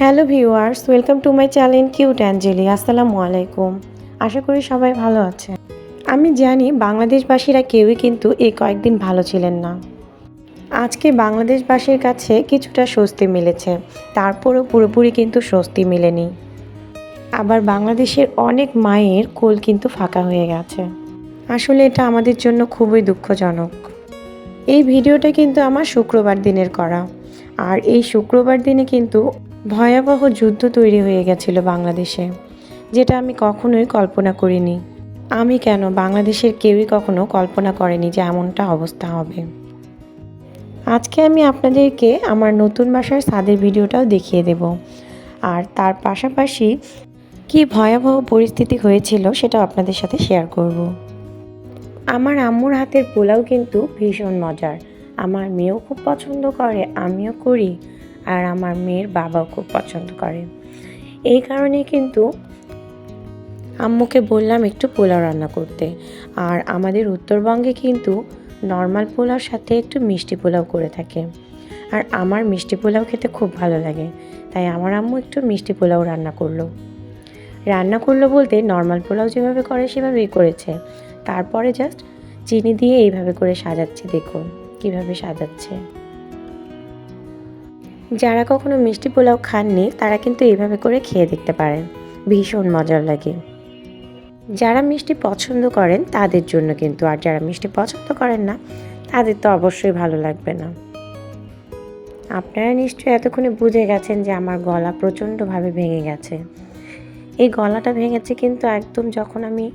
Hello viewers, welcome to my channel cute Angeli, আসসালামু আলাইকুম। আশা করি সবাই ভালো আছে আমি জানি বাংলাদেশবাসীরা কেউই কিন্তু এই কয়েকদিন ভালো ছিলেন না। আজকে বাংলাদেশবাসীর কাছে কিছুটা স্বস্তি মিলেছে, তারপরও পুরোপুরি কিন্তু স্বস্তি মেলেনি। আবার বাংলাদেশের অনেক মায়ের কোল কিন্তু ফাঁকা হয়ে গেছে। আসলে এটা আমাদের জন্য খুবই দুঃখজনক। এই ভিডিওটা কিন্তু আমার শুক্রবার দিনের করা। আর এই শুক্রবার দিনে কিন্তু ভয়াবহ যুদ্ধ তৈরি হয়ে গেছিল বাংলাদেশে, যেটা আমি কখনোই কল্পনা করিনি। আমি কেন বাংলাদেশের কেউই কখনো কল্পনা করেনি যে এমনটা অবস্থা হবে। আজকে আমি আপনাদেরকে আমার নতুন বাসার ছাদের ভিডিওটাও দেখিয়ে দেব। আর তার পাশাপাশি কি ভয়াবহ পরিস্থিতি হয়েছিল সেটাও আপনাদের সাথে শেয়ার করব। আমার আম্মুর হাতের পোলাও কিন্তু ভীষণ মজার। আমার মেয়েও খুব পছন্দ করে, আমিও করি। আর আমার মেয়ের বাবাও খুব পছন্দ করে। এই কারণে কিন্তু আম্মুকে বললাম একটু পোলাও রান্না করতে। আর আমাদের উত্তরবঙ্গে কিন্তু নর্মাল পোলাওর সাথে একটু মিষ্টি পোলাও করে থাকে। আর আমার মিষ্টি পোলাও খেতে খুব ভালো লাগে। তাই আমার আম্মু একটু মিষ্টি পোলাও রান্না করল। রান্না করল বলতে নর্মাল পোলাও যেভাবে করে সেভাবেই করেছে। তারপরে জাস্ট চিনি দিয়ে এইভাবে করে সাজাচ্ছে দেখুন, কীভাবে সাজাচ্ছে। যারা কখনো মিষ্টি পোলাও খাননি, তারা কিন্তু এইভাবে করে খেয়ে দেখতে পারেন। ভীষণ মজার লাগে। যারা মিষ্টি পছন্দ করেন, তাদের জন্য কিন্তু, আর যারা মিষ্টি পছন্দ করেন না, তাদের তো অবশ্যই ভালো লাগবে না। আপনারা নিশ্চয়ই এতক্ষণে বুঝে গেছেন যে আমার গলা প্রচণ্ডভাবে ভেঙে গেছে। এই গলাটা ভেঙেছে কিন্তু একদম যখন আমি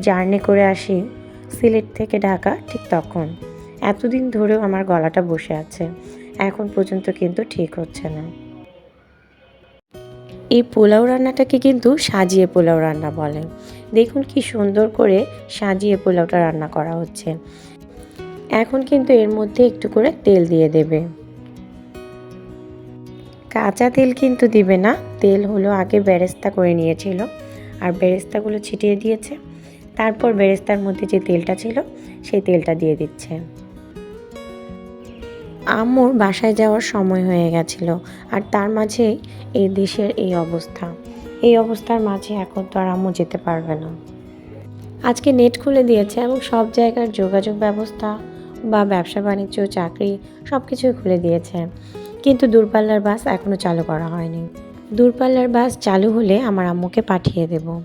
জার্নি করে আসি সিলেট থেকে ঢাকা, ঠিক তখন। এতদিন ধরেও আমার গলাটা বসে আছে। এখন পর্যন্ত কিন্তু ঠিক হচ্ছে না। এই পোলাও রান্নাটাকে কিন্তু সাজিয়ে পোলাও রান্না বলে। দেখুন কি সুন্দর করে সাজিয়ে পোলাওটা রান্না করা হচ্ছে। এখন কিন্তু এর মধ্যে একটু করে তেল দিয়ে দেবে। কাঁচা তেল কিন্তু দিবে না। তেল হলো আগে বেরেস্তা করে নিয়েছিল। আর বেরেস্তাগুলো ছিটিয়ে দিয়েছে। তারপর বেরেস্তার মধ্যে যে তেলটা ছিল, সেই তেলটা দিয়ে দিচ্ছে। আম্মুর বাসায় যাওয়ার সময় হয়ে গেছিল আর তার মাঝে এই দেশের এই অবস্থা। এই অবস্থার মাঝে এখন তো আর আম্মু যেতে পারবে না। আজকে নেট খুলে দিয়েছে এবং সব জায়গার যোগাযোগ ব্যবস্থা বা ব্যবসা, বাণিজ্য, চাকরি সব কিছুই খুলে দিয়েছে। কিন্তু দূরপাল্লার বাস এখনও চালু করা হয়নি। দূরপাল্লার বাস চালু হলে আমার আম্মুকে পাঠিয়ে দেব।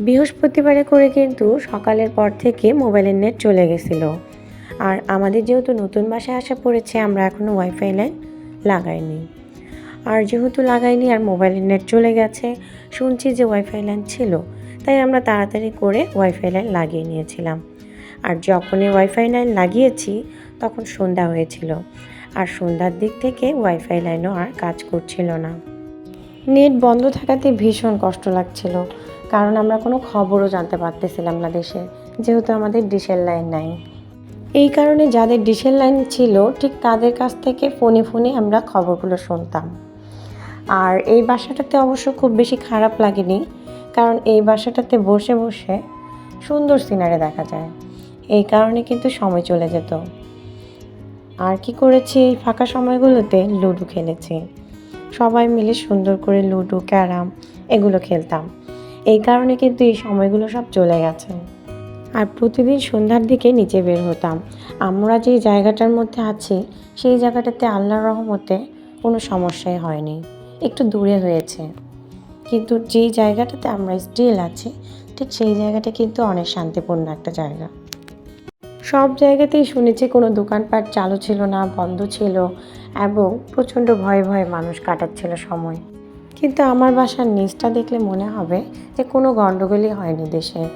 বৃহস্পতিবারে করে কিন্তু সকালের পর থেকে মোবাইলের নেট চলে গেছিল। আর আমাদের যেহেতু নতুন বাসায় আসা পড়েছে, আমরা এখনও ওয়াইফাই লাইন লাগাইনি। আর যেহেতু লাগাইনি আর মোবাইলের নেট চলে গেছে, শুনছি যে ওয়াইফাই লাইন ছিল, তাই আমরা তাড়াতাড়ি করে ওয়াইফাই লাইন লাগিয়ে নিয়েছিলাম। আর যখনই ওয়াইফাই লাইন লাগিয়েছি, তখন সন্ধ্যা হয়েছিল। আর সন্ধ্যার দিক থেকে ওয়াইফাই লাইনও আর কাজ করছিল না। নেট বন্ধ থাকাতে ভীষণ কষ্ট লাগছিল, কারণ আমরা কোনো খবরও জানতে পারতেছিলাম না দেশে, যেহেতু আমাদের ডিশের লাইন নাই। এই কারণে যাদের ডিশের লাইন ছিল, ঠিক তাদের কাছ থেকে ফোনে ফোনে আমরা খবরগুলো শুনতাম। আর এই বাসাটাতে অবশ্য খুব বেশি খারাপ লাগেনি, কারণ এই বাসাটাতে বসে বসে সুন্দর সিনারি দেখা যায়। এই কারণে কিন্তু সময় চলে যেত। আর কি করেছি, এই ফাঁকা সময়গুলোতে লুডো খেলেছি। সবাই মিলে সুন্দর করে লুডো, ক্যারাম এগুলো খেলতাম। এই কারণে কিন্তু এই সময়গুলো সব চলে গেছে। আর প্রতিদিন সন্ধ্যার দিকে নিচে বের হতাম। আমরা যে জায়গাটার মধ্যে আছি, সেই জায়গাটাতে আল্লাহর রহমতে কোনো সমস্যাই হয়নি। একটু দূরে হয়েছে। কিন্তু যেই জায়গাটাতে আমরা স্টিল আছি, ঠিক সেই জায়গাটা কিন্তু অনেক শান্তিপূর্ণ একটা জায়গা। সব জায়গাতেই শুনেছি কোনো দোকানপাট চালু ছিল না, বন্ধ ছিল এবং প্রচণ্ড ভয়ে ভয়ে মানুষ কাটাচ্ছিল সময়। কিন্তু আমার বাসার নিচটা দেখলে মনে হবে যে কোনো গণ্ডগোলই হয়নি দেশে।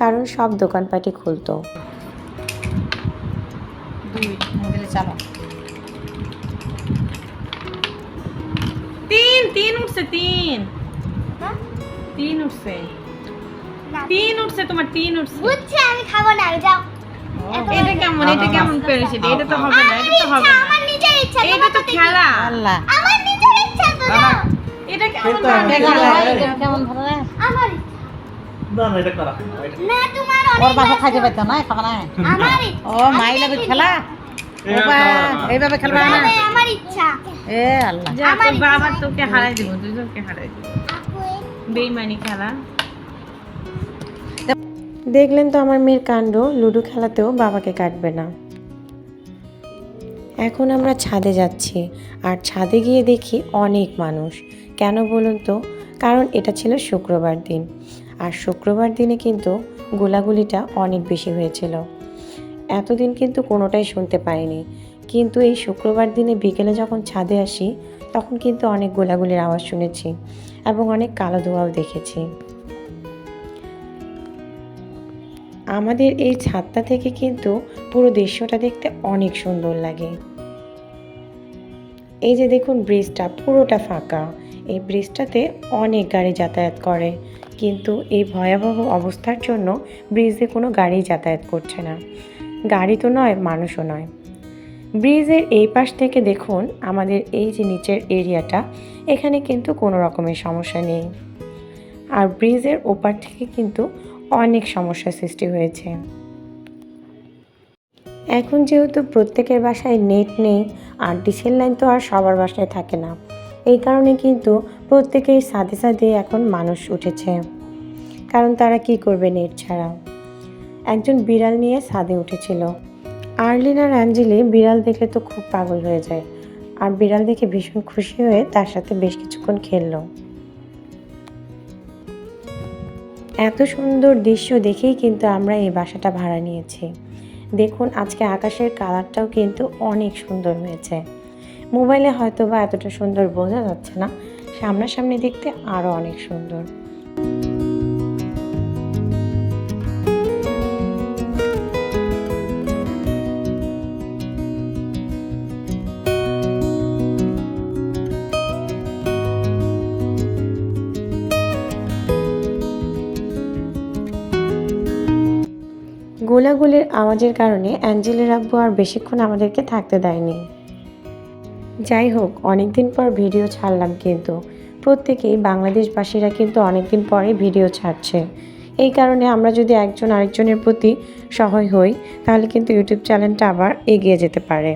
কারণ সব দোকানপাটি খুলতো। চালো। তিন তিন উঠছে তিন। তিন উঠছে। তিন উঠছে তোমার তিন উঠছে। বুঝছি আমি খাব না যাও। এটা কেমন এটা কেমন পেরেছে? এটা তো হবে না এটা তো হবে না। আমার নিজের ইচ্ছা এটা তো খেলা। আল্লাহ। আমার নিজের ইচ্ছা তো এটা কেমন কেমন ভালো আমার না না এটা করা। না, তোমার ওর বাবা খাইতে পাইতো না খাবা না। আমার ও মাই লাগে খেলা? বাবা এইভাবে খেলবা না? আমার ইচ্ছা। এ আল্লাহ। যা তোর বাবা তোকে হারাই দিব দুজনকে হারাই দিব। বেইমানি খেলা। দেখলেন তো আমার মেয়ের কাণ্ড লুডো খেলাতেও বাবাকে কাটবে না। এখন আমরা ছাদে যাচ্ছি আর ছাদে গিয়ে দেখি অনেক মানুষ। কেন বলুন তো? কারণ এটা ছিল শুক্রবার দিন। আর শুক্রবার দিনে কিন্তু গোলাগুলিটা অনেক বেশি হয়েছিল। এতদিন কিন্তু কোনোটাই শুনতে পাইনি। কিন্তু এই শুক্রবার দিনে বিকেলে যখন ছাদে আসি, তখন কিন্তু অনেক গোলাগুলির আওয়াজ শুনেছি এবং অনেক কালো ধোঁয়াও দেখেছি। আমাদের এই ছাদটা থেকে কিন্তু পুরো দৃশ্যটা দেখতে অনেক সুন্দর লাগে। এই যে দেখুন ব্রিজটা পুরোটা ফাঁকা। এই ব্রিজটাতে অনেক গাড়ি যাতায়াত করে। কিন্তু এই ভয়াবহ অবস্থার জন্য ব্রিজে কোনো গাড়ি যাতায়াত করছে না। গাড়ি তো নয়, মানুষও নয়। ব্রিজের এই পাশ থেকে দেখুন আমাদের এই যে নিচের এরিয়াটা, এখানে কিন্তু কোনো রকমের সমস্যা নেই। আর ব্রিজের ওপার থেকে কিন্তু অনেক সমস্যার সৃষ্টি হয়েছে। এখন যেহেতু প্রত্যেকের বাসায় নেট নেই আর ডিসেল লাইন তো আর সবার বাসায় থাকে না। এই কারণে কিন্তু প্রত্যেকেই সাথে সাথে এখন মানুষ উঠেছে। কারণ তারা কি করবে নেট ছাড়া? একজন বিড়াল নিয়ে ছাদে উঠেছিল। আর্লিন আর অ্যাঞ্জেলি বিড়াল দেখলে তো খুব পাগল হয়ে যায়। আর বিড়াল দেখে ভীষণ খুশি হয়ে তার সাথে বেশ কিছুক্ষণ খেললো। এত সুন্দর দৃশ্য দেখেই কিন্তু আমরা এই বাসাটা ভাড়া নিয়েছি। দেখুন, আজকে আকাশের কালারটাও কিন্তু অনেক সুন্দর হয়েছে। মোবাইলে হয়তো বা এতটা সুন্দর বোঝা যাচ্ছে না, সামনাসামনি দেখতে আরও অনেক সুন্দর। গোলাগুলির আওয়াজের কারণে অ্যাঞ্জেলের আব্বু আর বেশিক্ষণ আমাদেরকে থাকতে দেয়নি। যাই হোক, অনেকদিন পর ভিডিও ছাড়লাম কিন্তু। প্রত্যেকেই বাংলাদেশবাসীরা কিন্তু অনেকদিন পরে ভিডিও ছাড়ছে। এই কারণে আমরা যদি একজন আরেকজনের প্রতি সহায় হই, তাহলে কিন্তু ইউটিউব চ্যানেলটা আবার এগিয়ে যেতে পারে।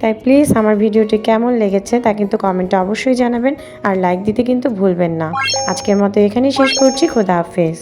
তাই প্লিজ আমার ভিডিওটি কেমন লেগেছে তা কিন্তু কমেন্টে অবশ্যই জানাবেন আর লাইক দিতে কিন্তু ভুলবেন না। আজকের মতো এখানেই শেষ করছি, খোদা হাফেজ।